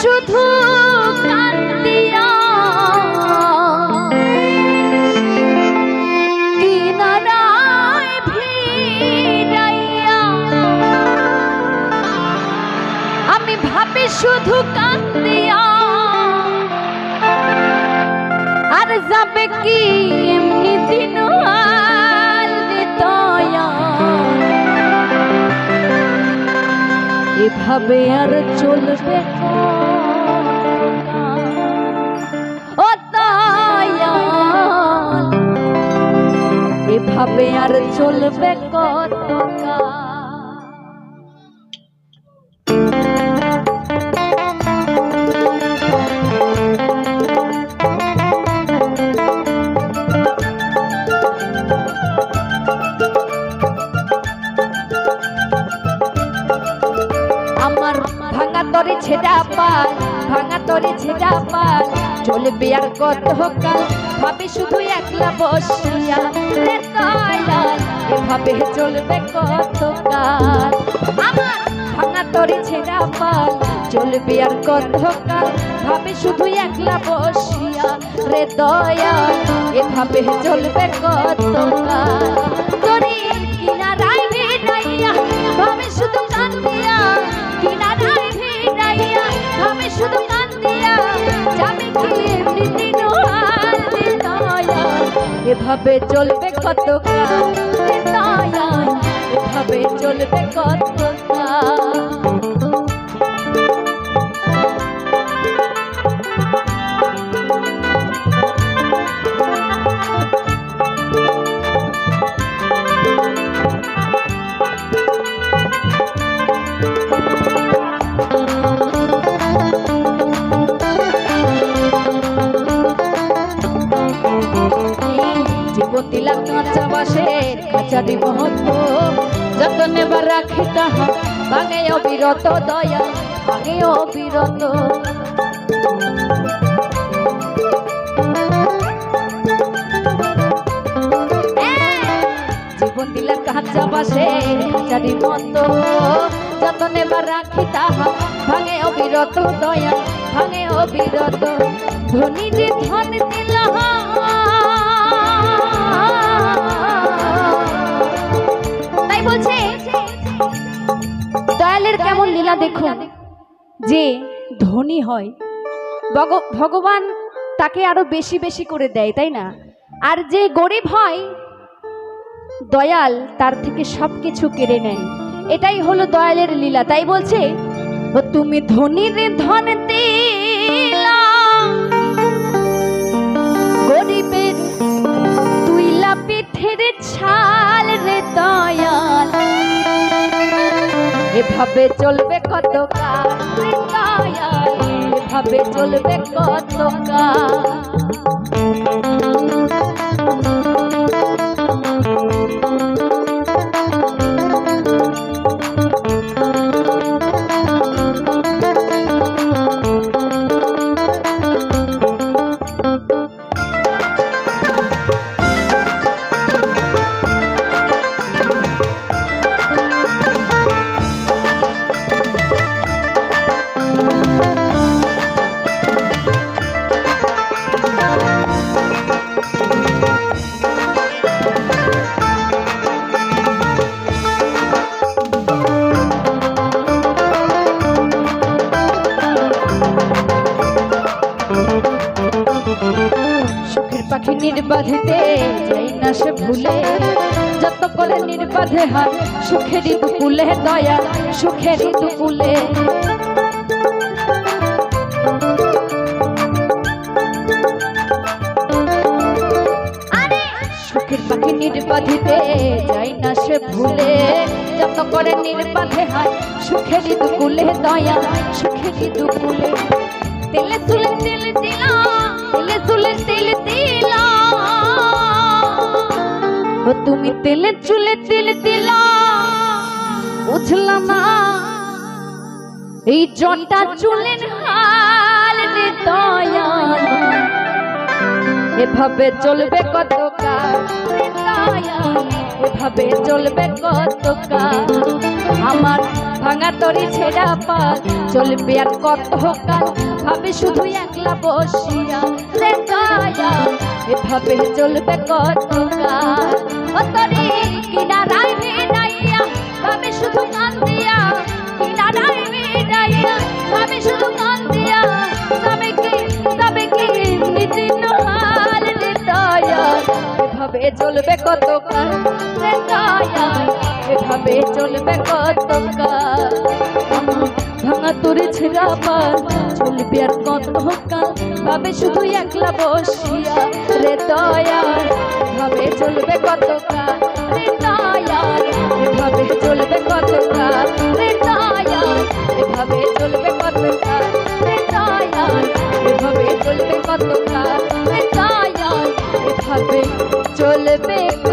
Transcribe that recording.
শুধু কান্দিয়া। আমি ভাবি শুধু কান্দিয়া। আর যাবে কি এমনি দিন এভাবে আর চলবে না। এভাবে আর চলবে কত আমার ভাঙা তরে ছেড়া পাল ভাঙা তরে ছেড়া পাল। চলবে আর কত কাল ভাবে শুধু একলা বসিয়া এভাবে চলবে কত কাল? আমার ভাঙা তরে ছেড়া পাল, চলবে আর কত কাল ভাবে শুধু একলা বসিয়া রে দয়াল, এভাবে চলবে কত কাল? তরি কিনারায় এভাবে চলবে কত কাল এভাবে চলবে কত কাঁচা বাসের খাঁচারি মহত্ব যত নেবার রাখি তাহা ভাঙে অবিরত দয়া ভাঙে অবিরত জীবন দিলা কাঁচা বাসের খাঁচারি মতো যত নেবার রাখি তাহা ভাঙে অবিরত দয়া ভাঙে অবিরত ধনী যে ধন দিলা বলছে, দয়ালের কেমন লীলা দেখুন, যে ধনী হয়। ভগবান তাকে আরও বেশি বেশি করে দেয়, তাই না? আর যে গরিব হয়, দয়াল তার থেকে সব কিছু কেড়ে নেয়। এটাই হলো দয়ালের লীলা, তাই বলছে তুমি ধনীর ধন দিলা এভাবে চলবে কত কাল এভাবে চলবে কত কাল সুখের পাখি নির্বাধিতে যাই না সে ভুলে। যত করে নির্বাধে হয় সুখেরই দুকুলে দয়া সুখেরই দুকুলে সুখের পাখি নির্বাধিতে যাই না সে ভুলে। যত করে নির্বাধে হয় সুখেরই দুকুলে দয়া সুখেরই দুকুলে তেলে তুলে তেল দিলা তেলে তুলে তেল দিলা। ও তুমি তেলে চুলে তেল দিলা। বুঝলাম না, এই জটা চুলের হাল রে দয়াল। এভাবে চলবে কত এভাবে চলবে কত আমার ভাঙা তরি ছেড়া পাল চলবে আর কত কাল ভাবে শুধু একলা বসিয়া। এভাবে চলবে কত কাল কিনারায় ভাবে শুধু কিনারায় ভাবে চলবে কত কাল? এভাবে চলবে কত কাল? ভাঙা তোরে ছেড়া পাল, চলবে আর কত কাল? ভাবে শুধু একলা বসিয়া রে দয়াল এভাবে চলবে কত কাল? রে দয়াল, এভাবে চলবে কত কাল? রে দয়াল, এভাবে চলবে কত কাল? রে দয়াল, এভাবে চলবে কত রে দয়াল, এভাবে চলবে কত